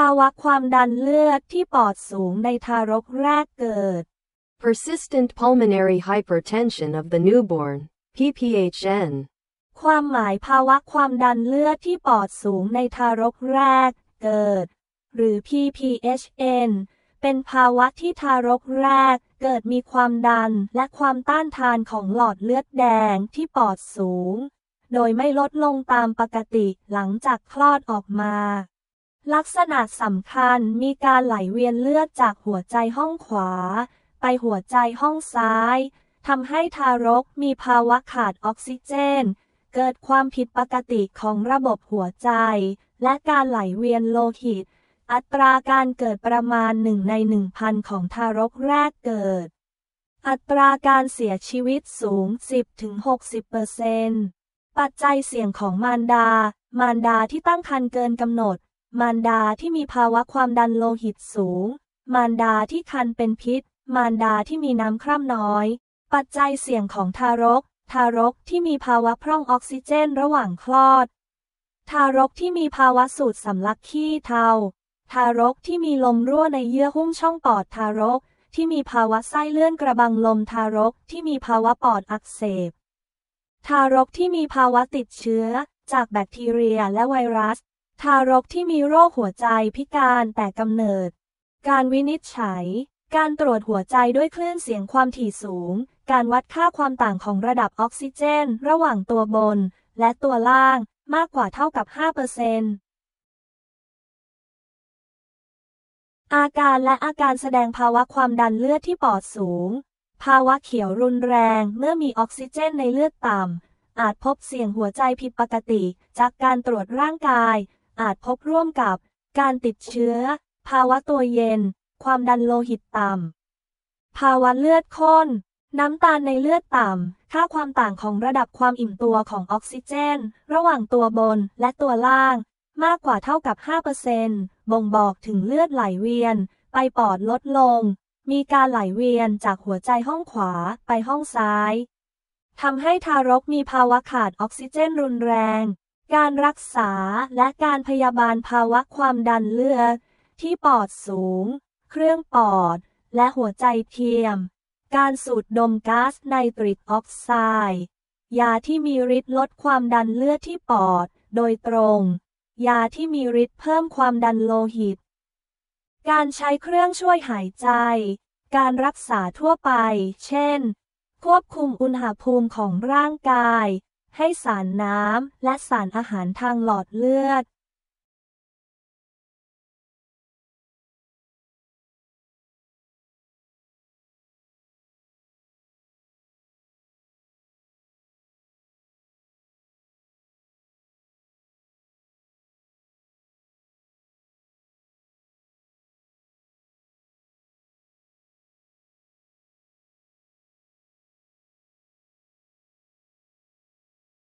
ภาวะความดันเลือดที่ปอดสูงในทารกแรกเกิด Persistent pulmonary hypertension of the newborn, PPHN. ความหมายภาวะความดันเลือดที่ปอดสูงในทารกแรกเกิด หรือ PPHN เป็นภาวะที่ทารกแรกเกิดมีความดันและความต้านทานของหลอดเลือดแดงที่ปอดสูง โดยไม่ลดลงตามปกติหลังจากคลอดออกมา ลักษณะสำคัญมีการไหลเวียนเลือดจากหัวใจห้องขวา ไปหัวใจห้องซ้ายทำให้ทารกมีภาวะขาดออกซิเจน เกิดความผิดปกติของระบบหัวใจ และการไหลเวียนโลหิต อัตราการเกิดประมาณหนึ่งในหนึ่งพันของทารกแรกเกิด อัตราการเสียชีวิตสูง 10-60%ปัจจัยเสี่ยงของมารดา มารดาที่ตั้งครรภ์เกินกำหนด มารดาที่มีภาวะความดันโลหิตสูง มารดาที่ครรภ์เป็นพิษ มารดาที่มีน้ำคร่ำน้อย ปัจจัยเสี่ยงของทารก ทารกที่มีภาวะพร่องออกซิเจนระหว่างคลอด ทารกที่มีภาวะสูดสำลักขี้เทา ทารกที่มีลมรั่วในเยื่อหุ้มช่องปอดทารก ที่มีภาวะไส้เลื่อนกระบังลมทารกที่มีภาวะปอดอักเสบ ทารกที่มีภาวะติดเชื้อจากแบคทีเรียและไวรัส ทารกที่มีโรคหัวใจพิการแต่กำเนิด การวินิจฉัย การตรวจหัวใจด้วยคลื่นเสียงความถี่สูง การวัดค่าความต่างของระดับออกซิเจน ระหว่างตัวบน และตัวล่างมากกว่าเท่ากับ 5%อาการและอาการแสดงภาวะความดันเลือดที่ปอดสูง ภาวะเขียวรุนแรงเมื่อมีออกซิเจนในเลือดต่ำ อาจพบเสี่ยงหัวใจผิดปกติ จากการตรวจร่างกาย อาจพบร่วมกับการติดเชื้อ ภาวะตัวเย็น ความดันโลหิตต่ำ ภาวะเลือดข้น น้ำตาลในเลือดต่ำ ค่าความต่างของระดับความอิ่มตัวของออกซิเจน ระหว่างตัวบนและตัวล่าง มากกว่าเท่ากับ 5%บ่งบอกถึงเลือดไหลเวียน ไปปอดลดลง มีการไหลเวียนจากหัวใจห้องขวาไปห้องซ้ายทำให้ทารกมีภาวะขาดออกซิเจนรุนแรง การรักษาและการพยาบาลภาวะความดันเลือดที่ปอดสูง เครื่องปอด และหัวใจเทียม การสูดดมก๊าซไนตริกออกไซด์ ยาที่มีฤทธิ์ลดความดันเลือดที่ปอดโดยตรง ยาที่มีฤทธิ์เพิ่มความดันโลหิต การใช้เครื่องช่วยหายใจ การรักษาทั่วไป เช่น ควบคุมอุณหภูมิของร่างกาย ให้สารน้ำและสารอาหารทางหลอดเลือด